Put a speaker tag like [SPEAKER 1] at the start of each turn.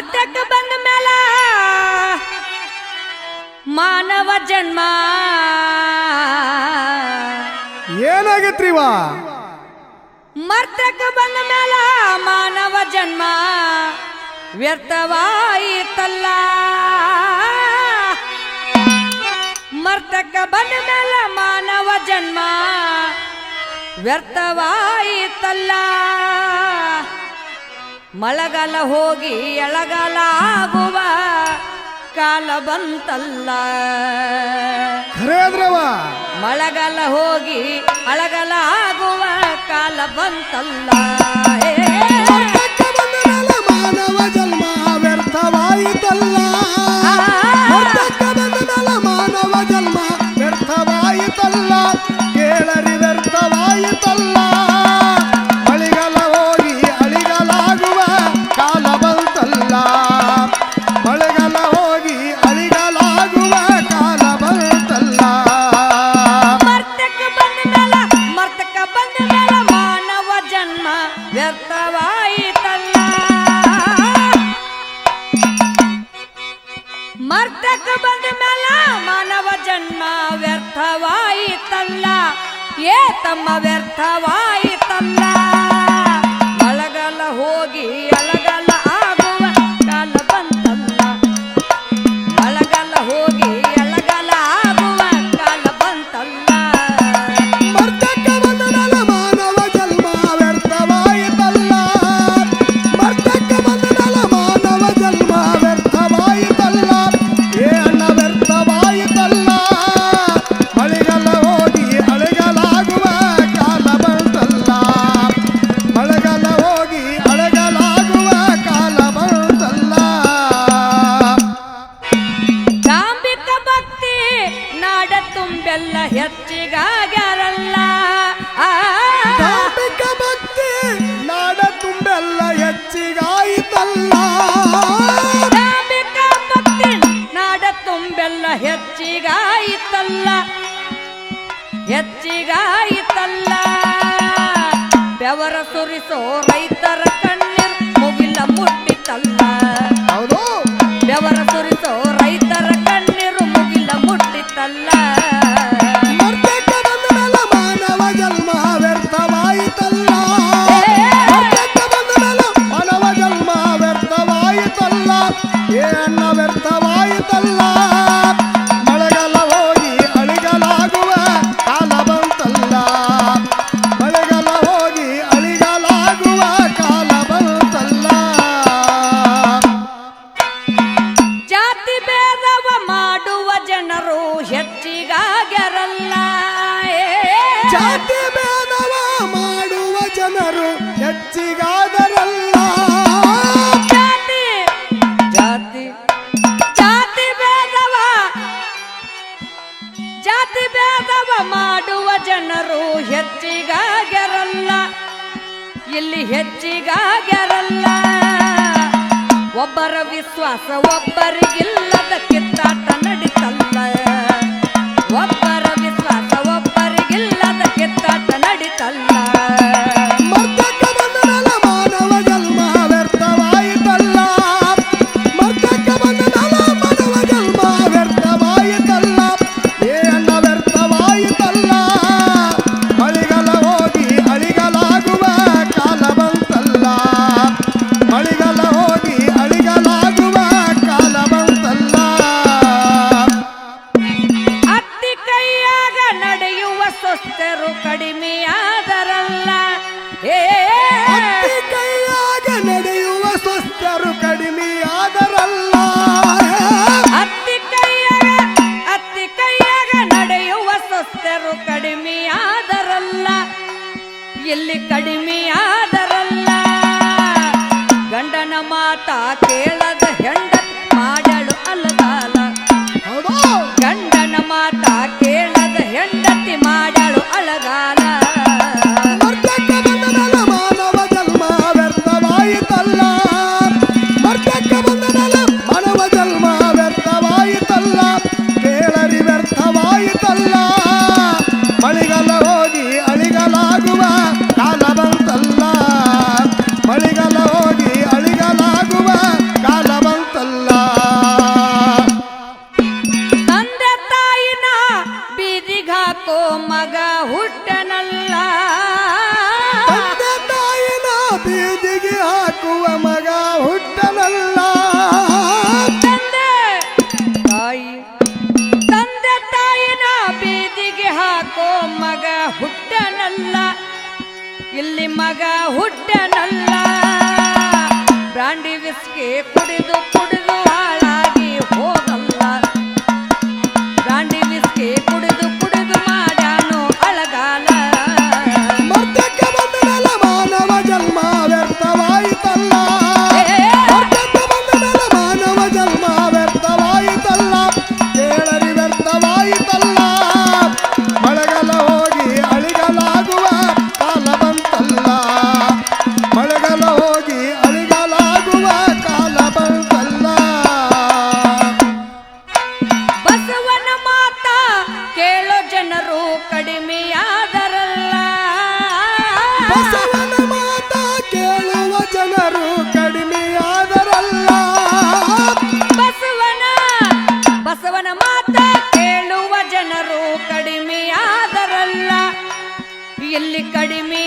[SPEAKER 1] ಮರ್ತಕ್ಕೆ ಬಂದ ಮೇಲ ಮಾನವ ಜನ್ಮ.
[SPEAKER 2] ಏನಾಗತ್ರಿವಾ?
[SPEAKER 1] ಮರ್ತಕ್ಕೆ ಬಂದ ಮೇಲ ಮಾನವ ಜನ್ಮ. ವ್ಯರ್ಥವಾಯಿತಲ್ಲ. ಮರ್ತಕ್ಕೆ ಬಂದ ಮೇಲ ಮಾನವ ಜನ್ಮ. ವ್ಯರ್ಥವಾಯಿತಲ್ಲ. ಮಳಗಾಲ ಹೋಗಿ ಎಳಗಾಲ ಆಗುವ ಕಾಲ ಬಂತಲ್ಲ. ಮಳಗಾಲ ಹೋಗಿ ಅಳಗಲ ಆಗುವ ಕಾಲ ಬಂತಲ್ಲ.
[SPEAKER 2] ಮರ್ತಕ್ಕೆ ಬಂದ ಮೇಲ ಮಾನವ ಜನ್ಮ ವ್ಯರ್ಥವಾಯಿತಲ್ಲ.
[SPEAKER 1] ಏ ತಮ್ಮ ವ್ಯರ್ಥವಾಯಿತಲ್ಲ. ಬೆವರ ಸುರಿಸೋ ರೈತರ ಕಣ್ಣೀರ್ ಮುಗಿಲ ಮುಟ್ಟಿತಲ್ಲ ಬೆವರ ಸುರಿಸೋ ಹೆಚ್ಚಿಗಾಗ್ಯಾರಲ್ಲ. ಒಬ್ಬರ ವಿಶ್ವಾಸ
[SPEAKER 2] ಒಬ್ಬರಿಗಿಲ್ಲ. ಭಕ್ತರು ಕಡಿಮೆಯಾದರಲ್ಲ. ಕೈಯಾಗ ನಡೆಯುವ ಸ್ವಸ್ಥರು ಕಡಿಮೆಯಾದರಲ್ಲ. ಅತ್ತಿ ಕೈಯಾಗ ಅತ್ತಿ ಕೈಯಾಗ ನಡೆಯುವ ಸ್ವಸ್ಥರು
[SPEAKER 1] ಕಡಿಮೆಯಾದರಲ್ಲ. ಇಲ್ಲಿ
[SPEAKER 2] ಕಡಿಮೆಯಾದರಲ್ಲ. ಗಂಡನ ಮಾತಾ ಕೇಳ ಕುಡಿದು ಕುಡಿದು ಹಾಳಾಗಿ ಹೋಗಲ್ಲ ಎಲ್ಲಿ ಕಡಿಮೆಯಾದರಲ್ಲ